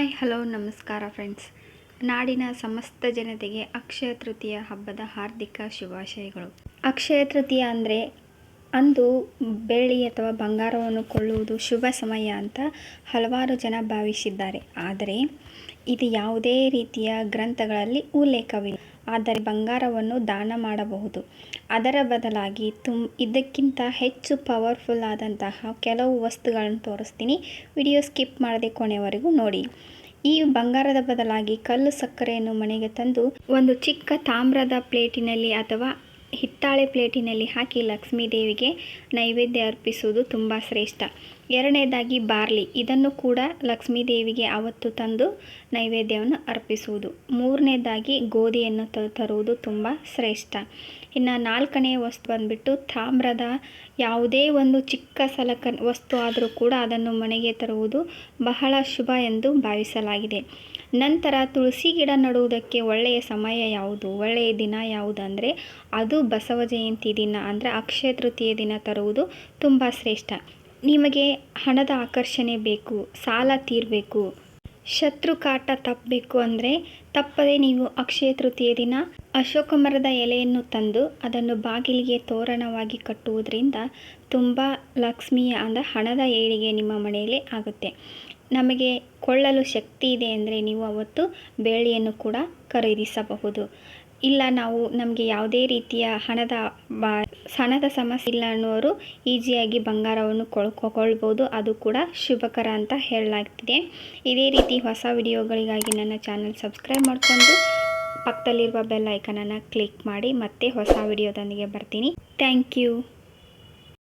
Hi, hello, ನಮಸ್ಕಾರ friends. ನಾಡಿನ ಸಮಸ್ತ ಜನತೆಗೆ ಅಕ್ಷಯ ತೃತೀಯ ಹಬ್ಬದ ಹಾರ್ದಿಕ ಶುಭಾಶಯಗಳು. ಅಕ್ಷಯ ತೃತೀಯ ಅಂದರೆ ಅಂದು ಬೆಳ್ಳಿ ಅಥವಾ ಬಂಗಾರವನ್ನು ಕೊಳ್ಳುವುದು ಶುಭ ಸಮಯ ಅಂತ ಹಲವಾರು ಜನ ಭಾವಿಸಿದ್ದಾರೆ. ಆದರೆ, ಇದು ಯಾವುದೇ ರೀತಿಯ ಗ್ರಂಥಗಳಲ್ಲಿ ಉಲ್ಲೇಖವಿಲ್ಲ. ಆದರೆ ಬಂಗಾರವನ್ನು ದಾನ ಮಾಡಬಹುದು. ಅದರ ಬದಲಾಗಿ ತುಮ್ ಇದಕ್ಕಿಂತ ಹೆಚ್ಚು ಪವರ್ಫುಲ್ ಆದಂತಹ ಕೆಲವು ವಸ್ತುಗಳನ್ನು ತೋರಿಸ್ತೀನಿ. ವಿಡಿಯೋ ಸ್ಕಿಪ್ ಮಾಡದೆ ಕೊನೆವರೆಗೂ ನೋಡಿ. ಈ ಬಂಗಾರದ ಬದಲಾಗಿ ಕಲ್ಲು ಸಕ್ಕರೆಯನ್ನು ಮನೆಗೆ ತಂದು ಒಂದು ಚಿಕ್ಕ ತಾಮ್ರದ ಪ್ಲೇಟಿನಲ್ಲಿ ಅಥವಾ ಹಿತ್ತಾಳೆ ಪ್ಲೇಟಿನಲ್ಲಿ ಹಾಕಿ ಲಕ್ಷ್ಮೀ ದೇವಿಗೆ ನೈವೇದ್ಯ ಅರ್ಪಿಸುವುದು ತುಂಬ ಶ್ರೇಷ್ಠ. ಎರಡನೇದಾಗಿ ಬಾರ್ಲಿ. ಇದನ್ನು ಕೂಡ ಲಕ್ಷ್ಮೀ ದೇವಿಗೆ ಅವತ್ತು ತಂದು ನೈವೇದ್ಯವನ್ನು ಅರ್ಪಿಸುವುದು. ಮೂರನೇದಾಗಿ ಗೋಧಿಯನ್ನು ತ ತರುವುದು ತುಂಬ ಶ್ರೇಷ್ಠ. ಇನ್ನು ನಾಲ್ಕನೇ ವಸ್ತು ಬಂದುಬಿಟ್ಟು ತಾಮ್ರದ ಯಾವುದೇ ಒಂದು ಚಿಕ್ಕ ಸಲಕ ವಸ್ತು ಆದರೂ ಕೂಡ ಅದನ್ನು ಮನೆಗೆ ತರುವುದು ಬಹಳ ಶುಭ ಎಂದು ಭಾವಿಸಲಾಗಿದೆ. ನಂತರ ತುಳಸಿ ಗಿಡ ನಡುವುದಕ್ಕೆ ಒಳ್ಳೆಯ ಸಮಯ ಯಾವುದು? ಒಳ್ಳೆಯ ದಿನ ಯಾವುದು ಅಂದರೆ ಅದು ಬಸವ ಜಯಂತಿ ದಿನ ಅಂದರೆ ಅಕ್ಷಯ ತೃತೀಯ ದಿನ ತರುವುದು ತುಂಬ ಶ್ರೇಷ್ಠ. ನಿಮಗೆ ಹಣದ ಆಕರ್ಷಣೆ ಬೇಕು, ಸಾಲ ತೀರಬೇಕು, ಶತ್ರು ಕಾಟ ತಪ್ಪಬೇಕು ಅಂದರೆ ತಪ್ಪದೆ ನೀವು ಅಕ್ಷಯ ತೃತೀಯ ದಿನ ಅಶೋಕ ಮರದ ಎಲೆಯನ್ನು ತಂದು ಅದನ್ನು ಬಾಗಿಲಿಗೆ ತೋರಣವಾಗಿ ಕಟ್ಟುವುದರಿಂದ ತುಂಬ ಲಕ್ಷ್ಮಿಯ ಅಂದರೆ ಹಣದ ಏಳಿಗೆ ನಿಮ್ಮ ಮನೆಯಲ್ಲಿ ಆಗುತ್ತೆ. ನಮಗೆ ಕೊಳ್ಳಲು ಶಕ್ತಿ ಇದೆ ಅಂದರೆ ನೀವು ಅವತ್ತು ಬೇಳೆಯನ್ನು ಕೂಡ ಖರೀದಿಸಬಹುದು. ಇಲ್ಲ, ನಾವು ನಮಗೆ ಯಾವುದೇ ರೀತಿಯ ಹಣದ ಬಾ, ಹಣದ ಸಮಸ್ಯೆ ಇಲ್ಲ ಅನ್ನೋರು ಈಸಿಯಾಗಿ ಬಂಗಾರವನ್ನು ಕೊಳ್ಕೊಳ್ಬೋದು ಅದು ಕೂಡ ಶುಭಕರ ಅಂತ ಹೇಳಲಾಗ್ತಿದೆ. ಇದೇ ರೀತಿ ಹೊಸ ವಿಡಿಯೋಗಳಿಗಾಗಿ ನನ್ನ ಚಾನಲ್ ಸಬ್ಸ್ಕ್ರೈಬ್ ಮಾಡಿಕೊಂಡು ಪಕ್ಕದಲ್ಲಿರುವ ಬೆಲ್ ಐಕನನ್ನು ಕ್ಲಿಕ್ ಮಾಡಿ ಮತ್ತೆ ಹೊಸ ವಿಡಿಯೋದೊಂದಿಗೆ ಬರ್ತೀನಿ. Thank you.